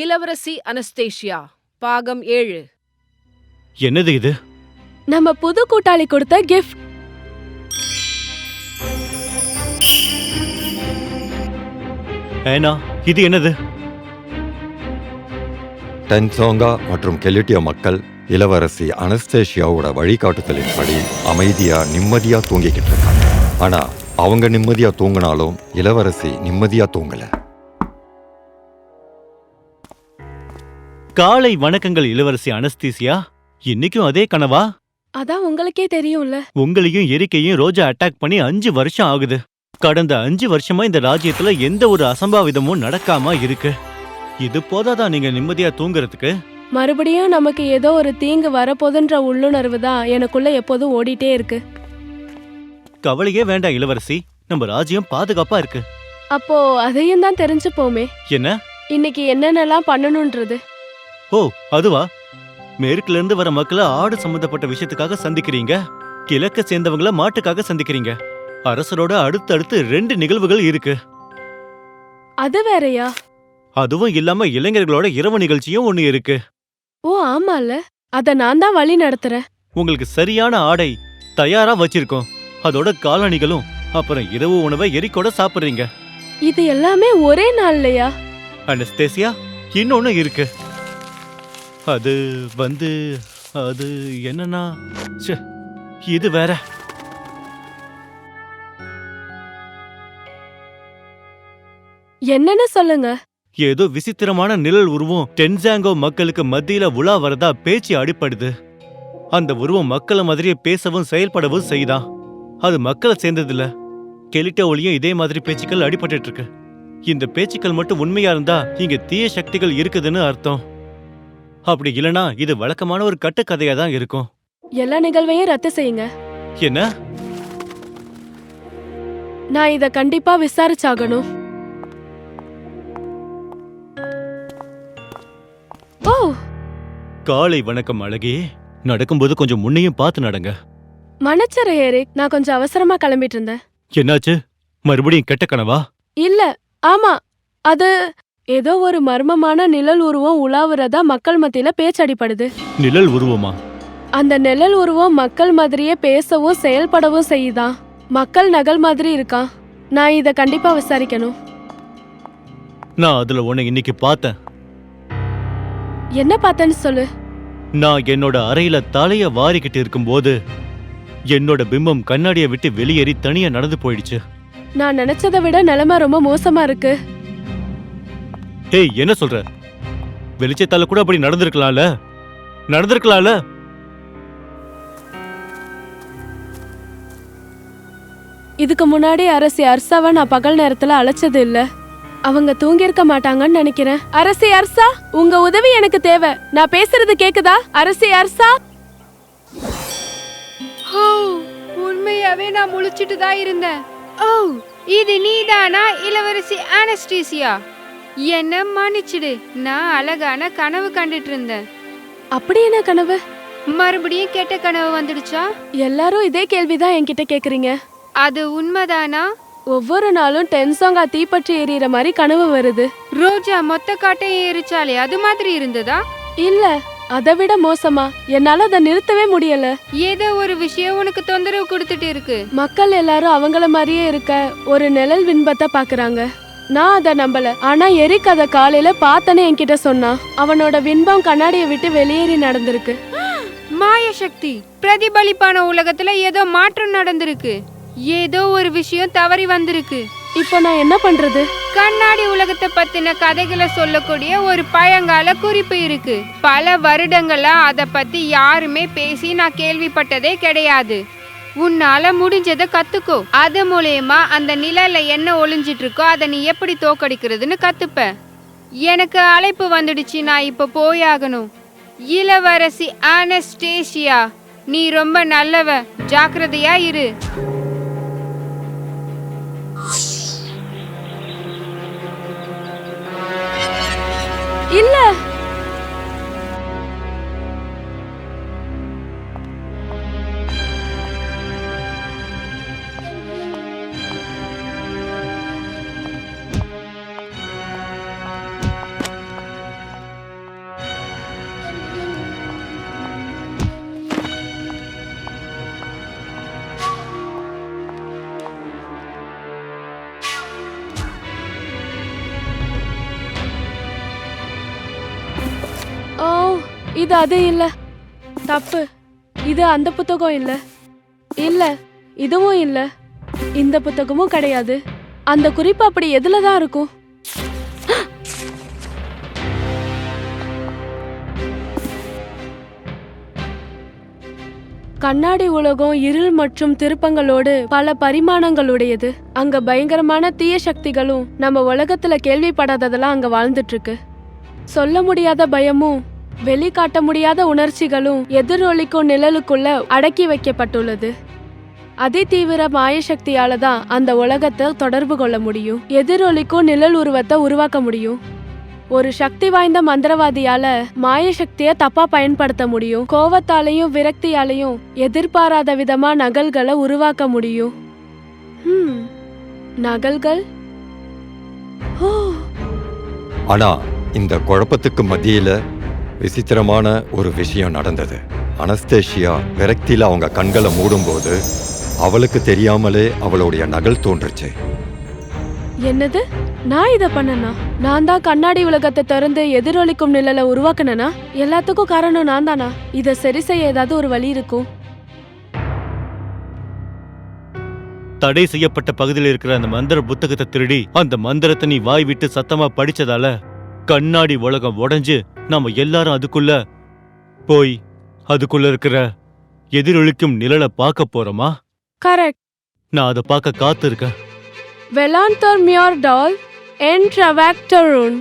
இளவரசி அனஸ்தேஷியா பாகம் ஏழு. என்னது இது? நம்ம புது கூட்டாளி கொடுத்த கிஃப்ட் ஏனா இது என்னது? டென்சோங்கா மற்றும் கெலிட்டிய மக்கள் இளவரசி அனஸ்தேஷியாவோட வழிகாட்டுதலின்படி அமைதியா நிம்மதியா தூங்கிக்கிட்டு இருக்காங்க. ஆனா அவங்க நிம்மதியா தூங்கினாலும் இளவரசி நிம்மதியா தூங்கல. காலை வணக்கங்கள் இளவரசி அனஸ்தீசியா. இன்னைக்கும் அதே கனவா? அதான் உங்களுக்கே தெரியும்ல. உங்களையும் எரிக்கையும் ரோஜா அட்டாக் பண்ணி அஞ்சு வருஷம் ஆகுது. கடந்த அஞ்சு வருஷமா இந்த ராஜ்யத்துல எந்த ஒரு அசம்பாவிதமும் நடக்காம இருக்கு. இது போதாதா நீங்க நிம்மதியா தூங்குறதுக்கு? மறுபடியும் நமக்கு ஏதோ ஒரு தீங்கு வரப்போதுன்ற உள்ளுணர்வு தான் எனக்குள்ள எப்போதும் ஓடிட்டே இருக்கு. கவலையே வேண்டாம் இளவரசி. நம்ம ராஜ்யம் பாதுகாப்பா இருக்கு. அப்போ அதையும் தான் தெரிஞ்சுப்போமே. என்ன? இன்னைக்கு என்னென்னலாம் பண்ணணும்ன்றது ஓ அதுவா? மேற்குல இருந்து வர மக்களை ஆடு சம்பந்தப்பட்ட விஷயத்துக்காக சந்திக்கிறீங்க. கிழக்க சேர்ந்தவங்கள மாட்டுக்காக சந்திக்கிறீங்க. அரசரோட அடுத்தடுத்து ரெண்டு நிகழ்வுகள் இருக்கு. அது வேறயா? அதுவும் இல்லாம இளைஞர்களோட இரவு நிகழ்ச்சியும் ஒண்ணு இருக்கு. ஓ ஆமால அத நான் தான் வழி நடத்துறேன். உங்களுக்கு சரியான ஆடை தயாரா வச்சிருக்கோம். அதோட காலணிகளும் அப்புறம் இரவு உணவை எரிக்கோட சாப்பிடுறீங்க. இது எல்லாமே ஒரே நாள்லயா? அனஸ்தேசியா இன்னொன்னு இருக்கு. அது வந்து அது என்னன்னா இது வேற. என்னன்னு சொல்லுங்க. ஏதோ விசித்திரமான நிழல் உருவம் டென்சாங்கோ மக்களுக்கு மத்தியில உலா வரதா பேச்சு அடிப்படுது. அந்த உருவம் மக்களை மாதிரியே பேசவும் செயல்படவும் செய்தான் அது மக்களை சேர்ந்ததில்ல. கெலிட்ட ஒளியும் இதே மாதிரி பேச்சுக்கள் அடிபட்டுட்டு இருக்கு. இந்த பேச்சுக்கள் மட்டும் உண்மையா இருந்தா இங்க தீய சக்திகள் இருக்குதுன்னு அர்த்தம். அப்படி இல்லனா இது வழக்கமான ஒரு கட்டுக்கதையா தான் இருக்கும். எல்லா நிகழ்வையும் ரத்து செய்யுங்க. என்ன? நான் இத கண்டிப்பா விசாரிச்சாகணும். ஓ! காலை வணக்கம் அழகே. நடக்கும்போது கொஞ்சம் முன்னையும் பார்த்து நடங்க. மனச்சர ஏரிக். நான் கொஞ்சம் அவசரமா கிளம்பிட்டு இருந்தேன். என்னாச்சு? மறுபடியும் கெட்ட கனவா? இல்ல ஆமா. அது ஏதோ ஒரு மர்மமான நிழல் உருவம் உலாவுறதா மக்கள் மத்தியில பேச்சடிப்படுது நிழல் உருவமா? அந்த நிழல் உருவம் மக்கள் மாதிரியே பேசவும் செயல்படவும் செய்யுதான் மக்கள் நகல் மாதிரி இருக்கான் நான் இத கண்டிப்பா விசாரிக்கணும். நான் அதுல உன்னை இன்னைக்கு பார்த்தேன். என்ன பார்த்தேன்னு சொல்லு. நான் என்னோட அறையில தலைய வாரிக்கிட்டு இருக்கும்போது என்னோட பிம்பம் கண்ணாடியை விட்டு வெளியேறி தனியா நடந்து போயிடுச்சு. நான் நினைச்சதை விட நிலைமை ரொம்ப மோசமா இருக்கு. ஏய் என்ன சொல்ற? வெளிச்சத்தால கூட அப்படி நடந்திருக்கலாம்ல? நடந்திருக்கலாம்ல? இதுக்கு முன்னாடி அரசி அர்சாவை நான் பகல் நேரத்துல அழைச்சது இல்ல. அவங்க தூங்கியிருக்க மாட்டாங்கன்னு நினைக்கிறேன். அரசி அர்சா உங்க உதவி எனக்கு தேவை. நான் பேசுறது கேக்குதா? அரசி அர்சா? ஓ உண்மையாவே நான் முழிச்சிட்டு தான் இருந்தேன். ஓ இது நீதானா? இளவரசி அனஸ்டீசியா என்ன மன்னிச்சிடு. நான் அழகான கனவு கண்டுட்டு இருந்தேன் அப்படி என்ன கனவு? மறுபடியும் கெட்ட கனவு வந்துடுச்சா? எல்லாரும் இதே கேள்விதான் என்கிட்ட கேக்குறீங்க. அது உண்மைதானா? ஒவ்வொரு நாளும் டென்சோங்கா தீப்பற்றி எரியற மாதிரி கனவு வருது. ரோஜா மொத்த காட்டையும் எரிச்சாலே அது மாதிரி இருந்ததா? இல்ல அதை விட மோசமா. என்னால அதை நிறுத்தவே முடியல. ஏதோ ஒரு விஷயம் உனக்கு தொந்தரவு கொடுத்துட்டு இருக்கு. மக்கள் எல்லாரும் அவங்கள மாதிரியே இருக்க ஒரு நிழல் விண்பத்தை பாக்குறாங்க. நான் அதை நம்பல. ஆனா எரிக் அதை காலையில பார்த்தனே என்கிட்ட சொன்னான் அவனோட விண்பம் கண்ணாடியை விட்டு வெளியேறி நடந்திருக்கு. மாய சக்தி பிரதிபலிப்பான உலகத்துல ஏதோ மாற்றம் நடந்திருக்கு. ஏதோ ஒரு விஷயம் தவறி வந்திருக்கு. இப்போ நான் என்ன பண்றது? கண்ணாடி உலகத்தை பத்தின கதைகளை சொல்லக்கூடிய ஒரு பழங்கால குறிப்பு இருக்கு. பல வருடங்களா அத பத்தி யாருமே பேசி நான் கேள்விப்பட்டதே கிடையாது. உன்னால முடிஞ்சதை கத்துக்கோ. அது மூலயமா அந்த நிழல்ல என்ன ஒளிஞ்சிட்டு இருக்கோ அதை நீ எப்படி தோக்கடிக்கிறதுன்னு கத்துப்ப. எனக்கு அழைப்பு வந்துடுச்சு நான் இப்ப போயாகணும். இளவரசி அனஸ்டேஷியா நீ ரொம்ப நல்லவ. ஜாக்கிரதையா இரு. இது அது இல்ல. தப்பு. இது அந்த புத்தகம் இல்ல. இல்ல இதுவும் இல்ல. இந்த புத்தகமும் கிடையாது. அந்த குறிப்பு அப்படி எதுல தான் இருக்கும்? கண்ணாடி உலகம் இருள் மற்றும் திருப்பங்களோடு பல பரிமாணங்களுடையது. அங்க பயங்கரமான தீய சக்திகளும் நம்ம உலகத்துல கேள்விப்படாததெல்லாம் அங்க வாழ்ந்துட்டு இருக்கு. சொல்ல முடியாத பயமும் வெளிக்காட்ட முடியாத உணர்ச்சிகளும் எதிரொலிக்கும் நிழலுக்குள்ள அடக்கி வைக்கப்பட்டுள்ளது. அதிதீவிர மாயசக்தியால தான் அந்த உலகத்தை தொடர்பு கொள்ள முடியும். எதிரொலிக்கும் நிழல் உருவத்தை உருவாக்க முடியும். ஒரு சக்தி வாய்ந்த மந்திரவாதியால மாயசக்தியை தப்பா பயன்படுத்த முடியும். கோவத்தாலையும் விரக்தியாலையும் எதிர்பாராத விதமா நகல்களை உருவாக்க முடியும். நகல்கள்? ஆனா இந்த குழப்பத்துக்கு மத்தியில விசித்திரமான ஒரு விஷயம் நடந்தது. அனஸ்தேஷியா விரக்தியில அவங்க கண்களை மூடும்போது அவளுக்கு தெரியாமலே அவளுடைய நகல் தோன்றுச்சு. என்னது? நான் இத பண்ணனா? நான் தான் கண்ணாடி உலகத்தை திறந்து எதிரொலிக்கும் நிழலை உருவாக்குனனா? எல்லாத்துக்கும் காரணம் நான் தானா? இத சரி செய்ய ஏதாவது ஒரு வழி இருக்கும்? தடை செய்யப்பட்ட பகுதியில் இருக்கிற அந்த மந்திர புத்தகத்தை திருடி அந்த மந்திரத்தை நீ வாய் விட்டு சத்தமா படிச்சதால கண்ணாடி உலகம் உடைஞ்சு நாம எல்லாரும் அதுக்குள்ள போய் அதுக்குள்ள இருக்கிற எதிரொலிக்கும் நிழலை பார்க்க போறோமா? கரெக்ட். நான் அதை பார்க்க காத்து இருக்கேன் வெலாந்தர் மியார் டால் என் ட்ரவாக்டரூன்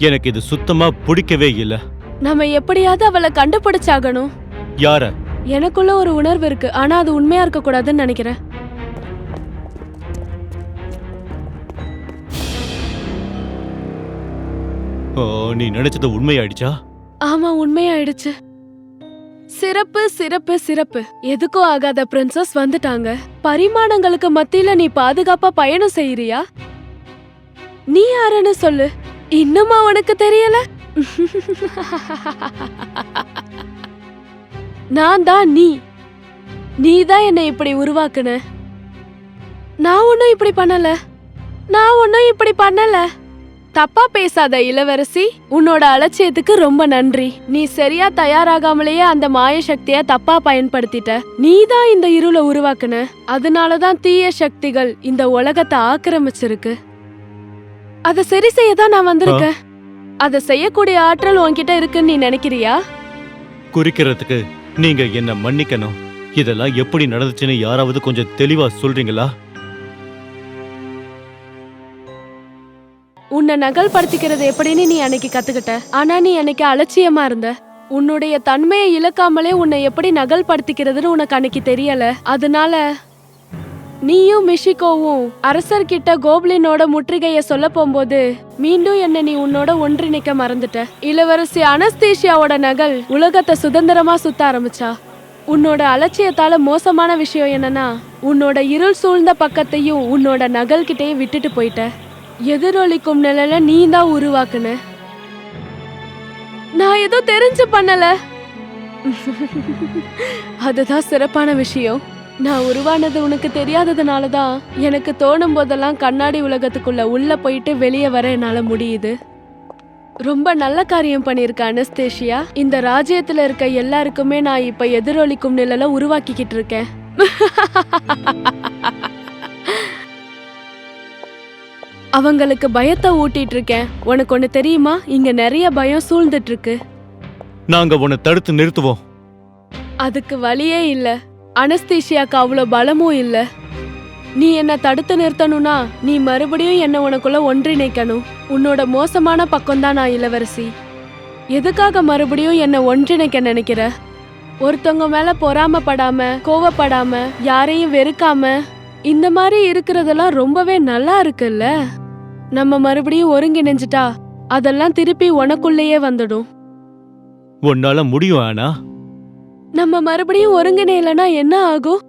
எனக்கு இது சுத்தமா பிடிக்கவே இல்ல. நம்ம எப்படியாவது அவளை கண்டுபிடிச்சாகணும். யார? எனக்குள்ள ஒரு உணர்வு இருக்கு. ஆனா அது உண்மையா இருக்க கூடாதுன்னு நினைக்கிறேன். ஓ, நீ நினைச்சது உண்மையாயிடுச்சா? ஆமா உண்மையாயிடுச்சு. சிறப்பு சிறப்பு சிறப்பு. எதுக்கும் ஆகாத பிரின்சஸ் வந்துட்டாங்க. பரிமாணங்களுக்கு மத்தியில நீ பாதுகாப்பா பயணம் செய்யறியா? நீ யாருன்னு சொல்லு. இன்னுமா உனக்கு தெரியல? நான் தான் நீ. நீ தான் என்னை இப்படி உருவாக்குன. நான் ஒன்றும் இப்படி பண்ணல. நான் ஒன்றும் இப்படி பண்ணல. தப்பா பேசாத இளவரசி உன்னோட அலட்சியத்துக்கு ரொம்ப நன்றி. நீ சரியா தயாராகாமலேயே அந்த மாய சக்திய தப்பா பயன்படுத்திட்ட. நீ தான் இந்த இருளை உருவாக்குன. அதனாலதான் தீய சக்திகள் இந்த உலகத்தை ஆக்கிரமிச்சிருக்கு. அத சரி செய்ய தான் நான் வந்திருக்கேன். அத செய்யக்கூடிய ஆற்றல் உன்கிட்ட இருக்குன்னு நீ நினைக்கிறியா? குறிக்கிறதுக்கு நீங்க என்ன மன்னிக்கணும். இதெல்லாம் எப்படி நடந்துச்சுன்னு யாராவது கொஞ்சம் தெளிவா சொல்றீங்களா? உன்னை நகல் படுத்திக்கிறது எப்படின்னு நீ அன்னைக்கு கத்துக்கிட்ட. ஆனா நீ அன்னைக்கு அலட்சியமா இருந்த. உன்னுடைய தன்மையை இழக்காமலே உன்னை எப்படி நகல் படுத்திக்கிறதுன்னு உனக்கு அன்னைக்கு தெரியல. அதனால நீயும் மிஷிகோவும் அரசர்கிட்ட கோப்ளினோட முற்றுகைய சொல்ல போகும்போது மீண்டும் என்ன நீ உன்னோட ஒன்றிணைக்க மறந்துட்ட. இளவரசி அனஸ்தீஷியாவோட நகல் உலகத்தை சுதந்திரமா சுத்த ஆரம்பிச்சா. உன்னோட அலட்சியத்தால மோசமான விஷயம் என்னன்னா உன்னோட இருள் சூழ்ந்த பக்கத்தையும் உன்னோட நகல்கிட்டயும் விட்டுட்டு போயிட்ட. எதிரொலிக்கும் நிழல நீ தான் உருவாக்குன. நான் ஏதோ தெரிஞ்சு பண்ணல. அதுதான் சிறப்பான விஷயம். நான் உருவானது உனக்கு தெரியாததுனால தான் எனக்கு தோணும் போதெல்லாம் கண்ணாடி உலகத்துக்குள்ள உள்ள போயிட்டு வெளியே வர என்னால முடியுது. ரொம்ப நல்ல காரியம் பண்ணிருக்க அனஸ்தேஷியா. இந்த ராஜ்யத்துல இருக்க எல்லாருக்குமே நான் இப்ப எதிரொலிக்கும் நிழலை உருவாக்கிக்கிட்டு இருக்கேன். அவங்களுக்கு பயத்தை ஊட்டிட்டு இருக்கேன். உனக்கு ஒண்ணு தெரியுமா? இங்க நிறைய பயம் சூழ்ந்துட்டு இருக்கு. நாங்க உன்னை தடுத்து நிறுத்துவோம். அதுக்கு வழியே இல்ல. அனஸ்தீஷியாக்கு அவ்வளோ பலமும் இல்லை. நீ என்னை தடுத்து நிறுத்தணும்னா நீ மறுபடியும் என்னை உனக்குள்ள ஒன்றிணைக்கணும். உன்னோட மோசமான பக்கம்தான் நான் இளவரசி. எதுக்காக மறுபடியும் என்னை ஒன்றிணைக்க நினைக்கிற? ஒருத்தவங்க மேலே பொறாமப்படாம கோவப்படாம யாரையும் வெறுக்காம இந்த மாதிரி இருக்கிறதெல்லாம் ரொம்பவே நல்லா இருக்குல்ல? நம்ம மறுபடியும் ஒருங்கிணைஞ்சிட்டா அதெல்லாம் திருப்பி உனக்குள்ளேயே வந்துடும். உன்னால முடியும் ஆனா. நம்ம மறுபடியும் ஒருங்கிணையலனா என்ன ஆகும்?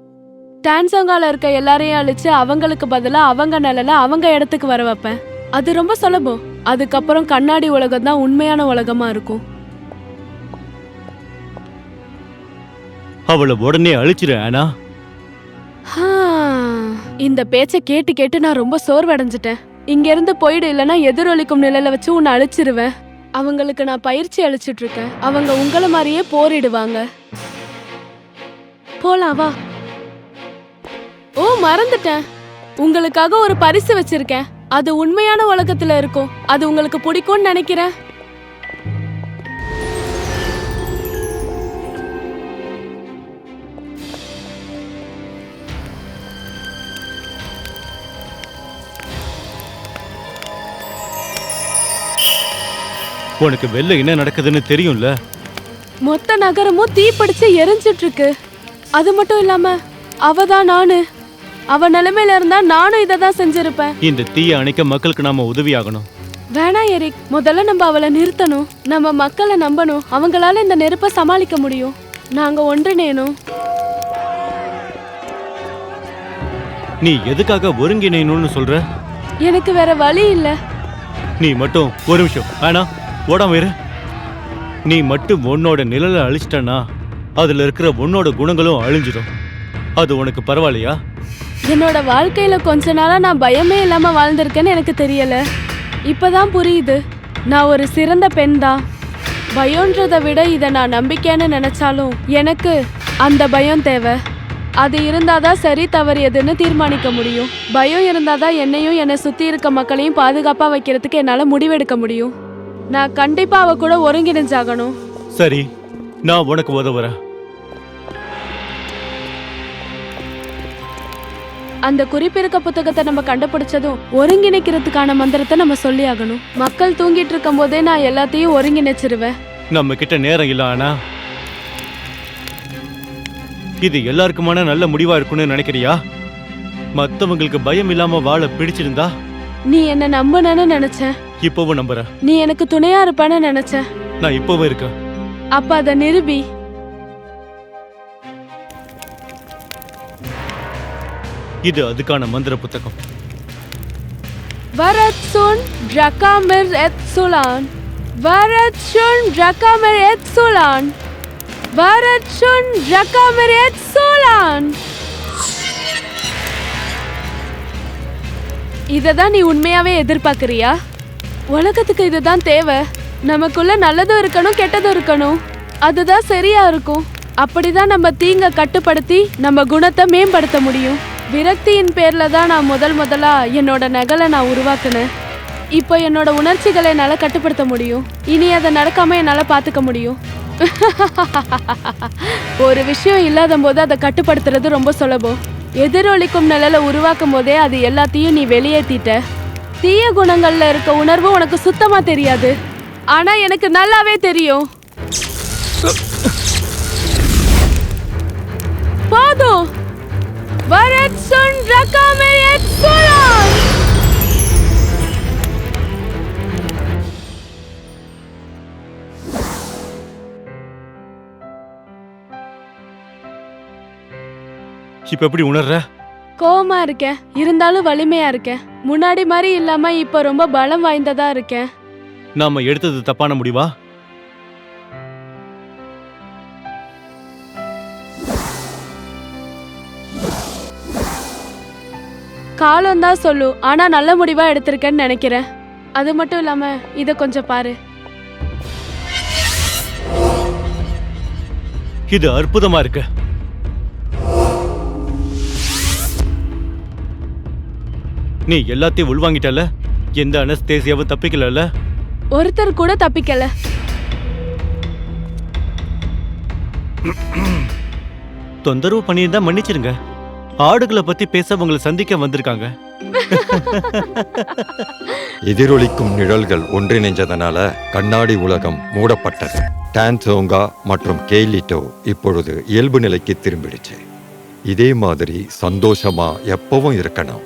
டான்சங்கால இருக்க எல்லாரையும் அழிச்சு அவங்களுக்கு பதிலா அவங்க நிழல அவங்க இடத்துக்கு வர வைப்பேன். அது ரொம்ப சுலபம். அதுக்கப்புறம் கண்ணாடி உலகம் தான் உண்மையான உலகமா இருக்கும். அவளை உடனே அழிச்சிரு ஆனா. இந்த பேச்ச கேட்டு கேட்டு நான் ரொம்ப சோர்வடைஞ்சிட்டேன். இங்க இருந்து போயிடு இல்லனா எதிரொலிக்கும் நிலையில வச்சு உன்னை அழிச்சிருவேன். அவங்களுக்கு நான் பயிற்சி அளிச்சிட்டு இருக்கேன். அவங்க உங்கள மாதிரியே போரிடுவாங்க. போலாம் வா ஓ மறந்துட்டேன். உங்களுக்காக ஒரு பரிசு வச்சிருக்கேன். அது உண்மையான உலகத்துல இருக்கும். அது உங்களுக்கு பிடிக்கும்னு நினைக்கிறேன். உனக்கு வெளில என்ன நடக்குதுன்னு தெரியும்ல? மொத்த நகரமும் தீப்பிடிச்சு எரிஞ்சிட்டு இருக்கு. அது மட்டும் இல்லாம அவ தான் நானு. அவ நிலைமையில இருந்தா நானும் இதை தான் செஞ்சிருப்பேன். இந்த தீயை அணைக்க மக்களுக்கு நாம உதவியாகணும். வேணா எரிக் முதல்ல நம்ம அவளை நிறுத்தணும். நம்ம மக்களை நம்பணும். அவங்களால இந்த நெருப்பை சமாளிக்க முடியும். நாங்க ஒன்றிணையணும் நீ எதுக்காக ஒருங்கிணையணும்னு சொல்ற? எனக்கு வேற வழி இல்ல. நீ மட்டும் ஒரு நிமிஷம். ஆனா ஓடாம இரு. நீ மட்டும் உன்னோட நிழலை அழிச்சிட்டனா அதுல இருக்கிற உன்னோட குணங்களும் அழிஞ்சிடும். அது உனக்கு பரவாயில்லையா? என்னோட வாழ்க்கையில கொஞ்ச நாளா நான் பயமே இல்லாம வாழ்ந்திருக்கேன்னு எனக்கு தெரியல. இப்பதான் புரியுது. நான் ஒரு சிறந்த பெண் தான். பயம்ன்றதை விட இதை நான் நம்பிக்கைன்னு நினைச்சாலும் எனக்கு அந்த பயம் தேவை. அது இருந்தாதான் சரி தவறு எதுன்னு தீர்மானிக்க முடியும். பயம் இருந்தாதான் என்னையும் என்னை சுத்தி இருக்க மக்களையும் பாதுகாப்பா வைக்கிறதுக்கு என்னால முடிவெடுக்க முடியும். நான் கண்டிப்பா அவ கூட ஒருங்கிணைஞ்சாகணும். சரி. நான் உனக்கு உதவுறேன் அந்த குறிப்பிருக்க புத்தகத்தை நம்ம கண்டுபிடிச்சதும் ஒருங்கிணைக்கிறதுக்கான மந்திரத்தை நம்ம சொல்லி ஆகணும். மக்கள் தூங்கிட்டு இருக்கும் போதே நான் எல்லாத்தையும் ஒருங்கிணைச்சிருவேன். நம்ம கிட்ட நேரம் இல்ல ஆனா இது எல்லாருக்குமான நல்ல முடிவா இருக்கும்னு நினைக்கிறியா? மத்தவங்களுக்கு பயம் இல்லாம வாழ பிடிச்சிருந்தா? நீ என்ன நம்பணும்னு நினைச்சேன். இப்பவும் நம்புறேன். நீ எனக்கு துணையா இருப்பேன்னு நினைச்சேன். நான் இப்பவும் இருக்கேன். அப்ப அதை நிரூபி இது அதுக்கான மந்திர புத்தகம். வரத்சுன் ட்ரகாமிர் எத் சுலான். வரத்சுன் ட்ரகாமிர் எத் சுலான். வரத்சுன் ட்ரகாமிர் எத் சுலான். இதை தான் நீ உண்மையாவே எதிர்பார்க்கறியா? உலகத்துக்கு இதுதான் தேவை. நமக்குள்ள நல்லதும் இருக்கணும் கெட்டதும் இருக்கணும். அதுதான் சரியா இருக்கும். அப்படிதான் நம்ம தீங்க கட்டுப்படுத்தி நம்ம குணத்தை மேம்படுத்த முடியும். விரக்தியின் பேர்ல தான் நான் முதல் முதலா என்னோட நகலை நான் உருவாக்குனேன். இப்போ என்னோட உணர்ச்சிகளை என்னால கட்டுப்படுத்த முடியும். இனி அதை நடக்காம என்னால பாத்துக்க முடியும். ஒரு விஷயம் இல்லாத போது அதை கட்டுப்படுத்துறது ரொம்ப சுலபம். எதிரொலிக்கும் நிழலை உருவாக்கும் போதே அது எல்லாத்தையும் நீ வெளியேற்றிட்ட தீய குணங்கள்ல இருக்க உணர்வு உனக்கு சுத்தமா தெரியாது. ஆனா எனக்கு நல்லாவே தெரியும். போதும். வரத் சுன் ரகாமையத் சுலான் இப்ப எப்படி உணர்ற? கோவமா இருக்கேன் இருந்தாலும் வலிமையா இருக்கேன் முன்னாடி மாதிரி இல்லாம இப்ப ரொம்ப பலம் வாய்ந்ததா இருக்கேன் நாம எடுத்தது தப்பான முடிவா? காலம் தான் சொல்லும் ஆனா நல்ல முடிவா எடுத்திருக்கேன்னு நினைக்கிறேன். அது மட்டும் இல்லாம இத கொஞ்சம் பாரு. இது அற்புதமா இருக்கு. நீ எல்லாத்தையும் உள்வாங்கிட்டல எந்த அனஸ்தேசியாவும் தப்பிக்கலல்ல? ஒருத்தர் கூட தப்பிக்கல. தொந்தரவு பண்ணியிருந்தா மன்னிச்சிருங்க. ஆடுகளை பத்தி பேச உங்களை சந்திக்க வந்திருக்காங்க. எதிரொலிக்கும் நிழல்கள் ஒன்றிணைஞ்சதனால கண்ணாடி உலகம் மூடப்பட்டது. டான்சோங்கா மற்றும் கெய்லிட்டோ இப்பொழுது இயல்பு நிலைக்கு திரும்பிடுச்சு. இதே மாதிரி சந்தோஷமா எப்பவும் இருக்கணும்.